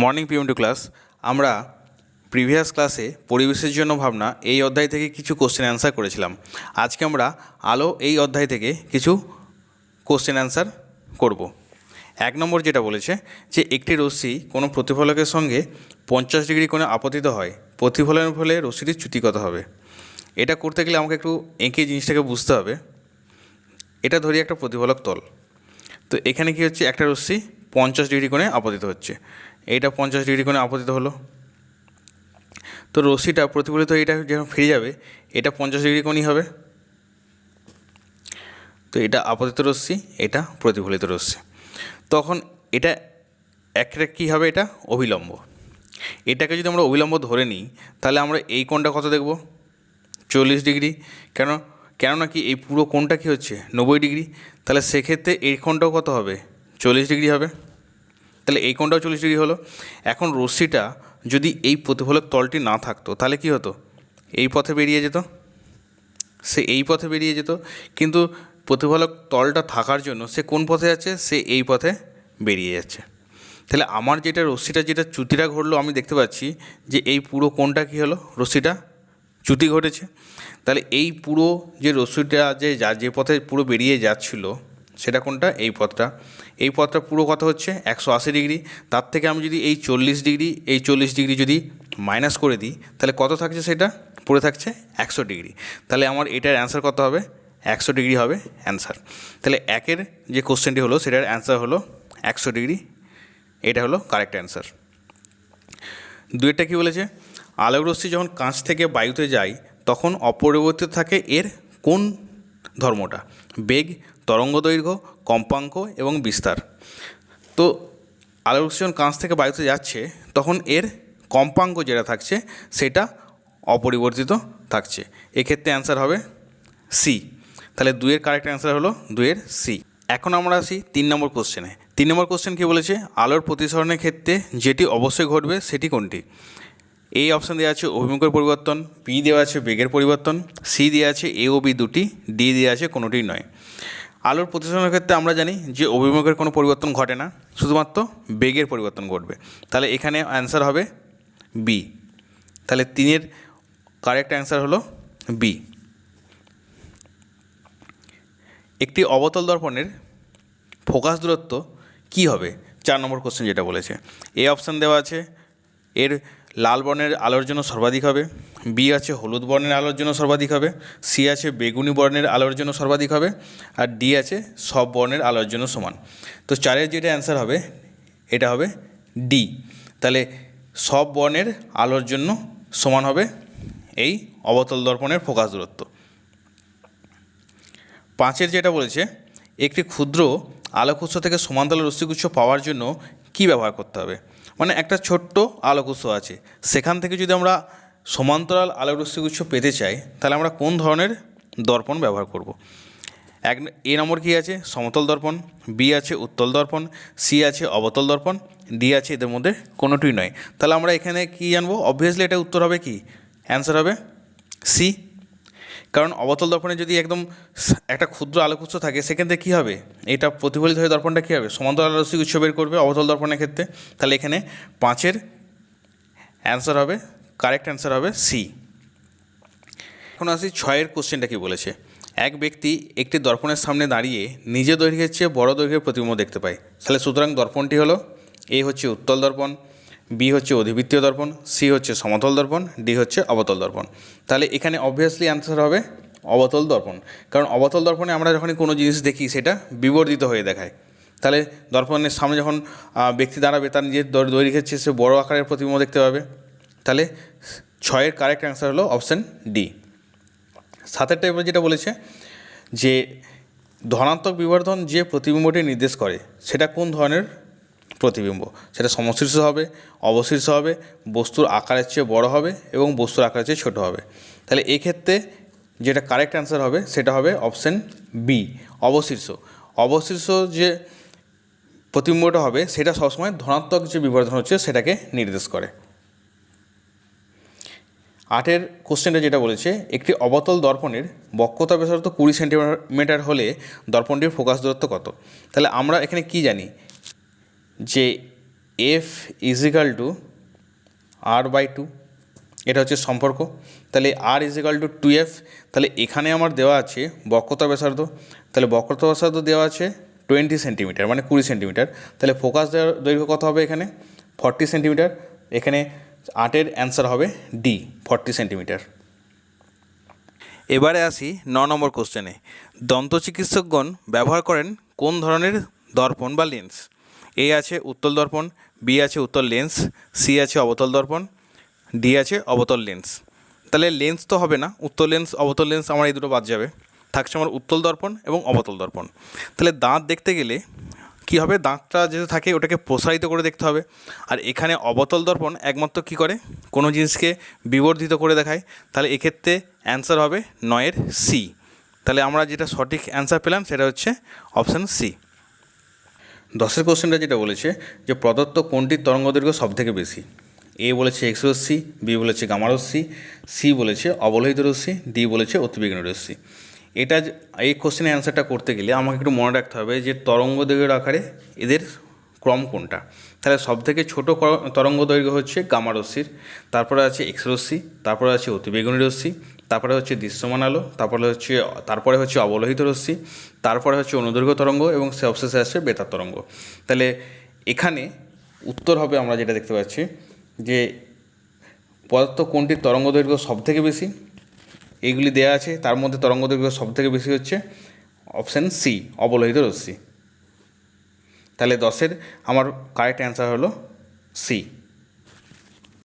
Morning PM two class আমরা previous ক্লাসে পরিবেশের জন্য ভাবনা এই অধ্যায় থেকে কিছু কোশ্চেন অ্যান্সার করেছিলাম। আজকে আমরা আলো এই অধ্যায় থেকে কিছু কোশ্চেন অ্যান্সার করব। এক নম্বর যেটা বলেছে যে, একটি রশ্মি কোনো প্রতিফলকের সঙ্গে পঞ্চাশ ডিগ্রি কোণে আপতিত হয়, প্রতিফলনের ফলে রশ্মিটির চ্যুতি কত হবে। এটা করতে গেলে আমাকে একটু এঁকে জিনিসটাকে বুঝতে হবে। এটা ধরি একটা প্রতিফলক তল। তো এখানে কি হচ্ছে? একটা রশ্মি পঞ্চাশ ডিগ্রি কোণে আপতিত হচ্ছে। এইটা পঞ্চাশ ডিগ্রি কোণে আপতিত হলো। তো রশ্মিটা প্রতিফলিত এটা যখন ফিরে যাবে, এটা পঞ্চাশ ডিগ্রি কোণই হবে। তো এটা আপতিত রশ্মি, এটা প্রতিফলিত রশ্মি। তখন এটা একটা কী হবে এটা? অভিলম্ব এটাকে যদি আমরা অবিলম্ব ধরে নিই, তাহলে আমরা এই কোণটা কত দেখব? চল্লিশ ডিগ্রি। কেন, কেননা কি এই পুরো কোণটা কী হচ্ছে? নব্বই ডিগ্রি। তাহলে সেক্ষেত্রে এই কোণটাও কত হবে? চল্লিশ ডিগ্রি হবে। তাহলে এই কোণটাও চল্লিশ ডিগ্রি হলো। এখন রশ্মিটা যদি এই প্রতিফলক তলটি না থাকতো, তাহলে কি হতো? এই পথে বেরিয়ে যেত। সে এই পথে বেরিয়ে যেত। কিন্তু প্রতিফলক তলটা থাকার জন্য সে কোন পথে যাচ্ছে? সে এই পথে বেরিয়ে যাচ্ছে। তাহলে আমার যেটা রশ্মিটা, যেটা চ্যুতিটা ঘটলো, আমি দেখতে পাচ্ছি যে এই পুরো কোণটা কী হলো? রশ্মিটা চ্যুতি ঘটেছে। তাহলে এই পুরো যে রশ্মিটা যে যা যে পথে পুরো বেরিয়ে যাচ্ছিল সেটা কোনটা? এই পথটা। এই পথটা পুরো কত হচ্ছে একশো আশি ডিগ্রি। তার থেকে আমি যদি এই চল্লিশ ডিগ্রি, এই চল্লিশ ডিগ্রি যদি মাইনাস করে দিই, তাহলে কত থাকছে সেটা? পড়ে থাকছে একশো ডিগ্রি। তাহলে আমার এটার অ্যান্সার কত হবে? একশো ডিগ্রি হবে অ্যান্সার তাহলে একের যে কোশ্চেনটি হলো, সেটার অ্যান্সার হলো একশো ডিগ্রি। এটা হলো কারেক্ট অ্যান্সার দুইটা কী বলেছে? আলোক রশ্মি যখন কাঁচ থেকে বায়ুতে যায়, তখন অপরিবর্তিত থাকে এর কোন ধর্মটা? বেগ তরঙ্গ দৈর্ঘ্য, কম্পাঙ্ক এবং বিস্তার। তো আলোক রশ্মি যখন কাঁচ থেকে বায়ুতে যাচ্ছে, তখন এর কম্পাঙ্ক যেটা থাকছে, সেটা অপরিবর্তিত থাকছে। এক্ষেত্রে অ্যান্সার হবে সি তাহলে দুয়ের কারেক্ট অ্যান্সার হলো দুইয়ের সি এখন আমরা আসি তিন নম্বর কোশ্চেনে তিন নম্বর কোশ্চেন কী বলেছে? আলোর প্রতিসরণের ক্ষেত্রে যেটি অবশ্যই ঘটবে, সেটি কোনটি? এই অপশান দেওয়া আছে অভিমুখের পরিবর্তন বি দেওয়া আছে বেগের পরিবর্তন সি দেওয়া আছে এ ও বি দুটি ডি দেওয়া আছে কোনোটি নয়। আলোর প্রতিসরণের ক্ষেত্রে আমরা জানি যে অভিমুখের কোনো পরিবর্তন ঘটে না, শুধুমাত্র বেগের পরিবর্তন ঘটবে। তাহলে এখানে অ্যান্সার হবে বি তাহলে তিনের কারেক্ট অ্যান্সার হলো বি একটি অবতল দর্পণের ফোকাস দূরত্ব কী হবে? চার নম্বর কোশ্চেন যেটা বলেছে। এ অপশান দেওয়া আছে, এর লাল বর্ণের আলোর জন্য সর্বাধিক হবে। বি আছে হলুদ বর্ণের আলোর জন্য সর্বাধিক হবে। সি আছে বেগুনি বর্ণের আলোর জন্য সর্বাধিক হবে। আর ডি আছে সব বর্ণের আলোর জন্য সমান। তো চারের যেটা অ্যান্সার হবে, এটা হবে ডি। তাহলে সব বর্ণের আলোর জন্য সমান হবে এই অবতল দর্পণের ফোকাস দূরত্ব। পাঁচের যেটা বলেছে, একটি ক্ষুদ্র আলোকউৎস থেকে সমান্তরাল রশ্মিগুচ্ছ পাওয়ার জন্য কি ব্যবহার করতে হবে? মানে একটা ছোট্ট আলোকউৎস আছে। সেখান থেকে যদি আমরা সমান্তরাল আলোক রশ্মিগুচ্ছ পেতে চাই, তাহলে আমরা কোন ধরনের দর্পণ ব্যবহার করব। এক, এ নম্বর কী আছে? সমতল দর্পণ বি আছে উত্তল দর্পণ সি আছে অবতল দর্পণ ডি আছে এদের মধ্যে কোনোটিই নয়। তাহলে আমরা এখানে কী জানব? অবভিয়াসলি এটা উত্তর হবে কি? অ্যান্সার হবে সি কারণ অবতল দর্পণে যদি একদম একটা ক্ষুদ্র আলোকউৎস থাকে, সেক্ষেত্রে কী হবে? এটা প্রতিফলিত হয়ে দর্পণটা কী হবে? সমান্তরাল আলোক উৎস বের করবে অবতল দর্পণের ক্ষেত্রে। তাহলে এখানে পাঁচের অ্যান্সার হবে কারেক্ট অ্যান্সার হবে সি এখন আসি ছয়ের কোশ্চেনটা কি বলেছে? এক ব্যক্তি একটি দর্পণের সামনে দাঁড়িয়ে নিজের দৈর্ঘ্যের চেয়ে বড় দৈর্ঘ্যের প্রতিবিম্ব দেখতে পায়। তাহলে সুতরাং দর্পণটি হলো, এ হচ্ছে উত্তল দর্পণ। বি হচ্ছে অধিবৃত্তীয় দর্পণ সি হচ্ছে সমতল দর্পণ ডি হচ্ছে অবতল দর্পণ। তাহলে এখানে অবভিয়াসলি অ্যান্সার হবে অবতল দর্পণ। কারণ অবতল দর্পণে আমরা যখনই কোনো জিনিস দেখি, সেটা বিবর্ধিত হয়ে দেখায়। তাহলে দর্পণের সামনে যখন ব্যক্তি দাঁড়াবে, তার নিজের দৈর্ঘ্যের চেয়ে সে বড় আকারের প্রতিবিম্ব দেখতে পাবে। তাহলে ছয়ের কারেক্ট অ্যান্সার হলো অপশান ডি সাতের টাইপের যেটা বলেছে যে, ধনাত্মক বিবর্ধন যে প্রতিবিম্বটি নির্দেশ করে, সেটা কোন ধরনের? প্রতিবিম্ব। সেটা সমশীর্ষ হবে, অবশীর্ষ হবে, বস্তুর আকারের চেয়ে বড় হবে এবং বস্তুর আকারের চেয়ে ছোট হবে। তাহলে এক্ষেত্রে যেটা কারেক্ট অ্যান্সার হবে, সেটা হবে অপশান বি অবশীর্ষ। অবশীর্ষ যে প্রতিবিম্বটা হবে, সেটা সবসময় ধনাত্মক যে বিবর্ধন হচ্ছে, সেটাকে নির্দেশ করে। আটের কোশ্চেনটা যেটা বলেছে, একটি অবতল দর্পণের বক্রতা ব্যাসার্ধ কুড়ি সেন্টিমিটার হলে দর্পণটির ফোকাস দূরত্ব কত? তাহলে আমরা এখানে কি জানি? যে F is equal to R by two এটা হচ্ছে সম্পর্ক। তাহলে R is equal to two F তাহলে এখানে আমার দেওয়া আছে বক্রতা ব্যাসার্ধ। তাহলে বক্রতা ব্যাসার্ধ দেওয়া আছে টোয়েন্টি সেন্টিমিটার মানে কুড়ি সেন্টিমিটার তাহলে ফোকাস দৈর্ঘ্য কত হবে এখানে? ফর্টি সেন্টিমিটার এখানে আটের অ্যান্সার হবে ডি ফর্টি সেন্টিমিটার এবারে আসি ন নম্বর কোশ্চেনে দন্ত চিকিৎসকগণ ব্যবহার করেন কোন ধরনের দর্পণ বা লেন্স এ আছে উত্তল দর্পণ, বি আছে উত্তল লেন্স সি আছে অবতল দর্পণ, ডি আছে অবতল লেন্স তাহলে লেন্স তো হবে না, উত্তল লেন্স অবতল লেন্স আমার এই দুটো বাদ যাবে। থাকছে আমার উত্তল দর্পণ এবং অবতল দর্পণ। তাহলে দাঁত দেখতে গেলে কী হবে? দাঁতটা যেটা থাকে, ওটাকে প্রসারিত করে দেখতে হবে। আর এখানে অবতল দর্পণ একমাত্র কী করে? কোনো জিনিসকে বিবর্ধিত করে দেখায়। তাহলে এক্ষেত্রে অ্যান্সার হবে নয়ের সি তাহলে আমরা যেটা সঠিক অ্যান্সার পেলাম, সেটা হচ্ছে অপশান সি দশের কোশ্চেনটা যেটা বলেছে যে প্রদত্ত কোনটির তরঙ্গদৈর্ঘ্য সব থেকে বেশি? এ বলেছে এক্স রশ্মি, বি বলেছে গামা রশ্মি সি বলেছে অবলোহিত রশ্মি ডি বলেছে অতিবেগুনি রশ্মি। এটা এই কোশ্চেনের অ্যান্সারটা করতে গেলে আমাকে একটু মনে রাখতে হবে যে তরঙ্গ দৈর্ঘ্যের আকারে এদের ক্রম কোনটা? তাহলে সব থেকে ছোটো তরঙ্গ দৈর্ঘ্য হচ্ছে গামা রশ্মির, তারপরে আছে এক্স রশ্মি, তারপরে আছে অতিবেগুনি রশ্মি তারপরে হচ্ছে দৃশ্যমান আলো, তারপরে হচ্ছে তারপরে হচ্ছে অবলোহিত রশ্মি, তারপরে হচ্ছে অনুদৈর্ঘ্য তরঙ্গ এবং সে অবশেষে আসছে বেতার তরঙ্গ। তাহলে এখানে উত্তর হবে আমরা যেটা দেখতে পাচ্ছি যে পদার্থ কোনটির তরঙ্গ দৈর্ঘ্য সব থেকে বেশি? এইগুলি দেওয়া আছে, তার মধ্যে তরঙ্গ দৈর্ঘ্য সব থেকে বেশি হচ্ছে অপশান সি, অবলোহিত রশ্মি। তাহলে দশের, আমার কারেক্ট অ্যান্সার হলো সি।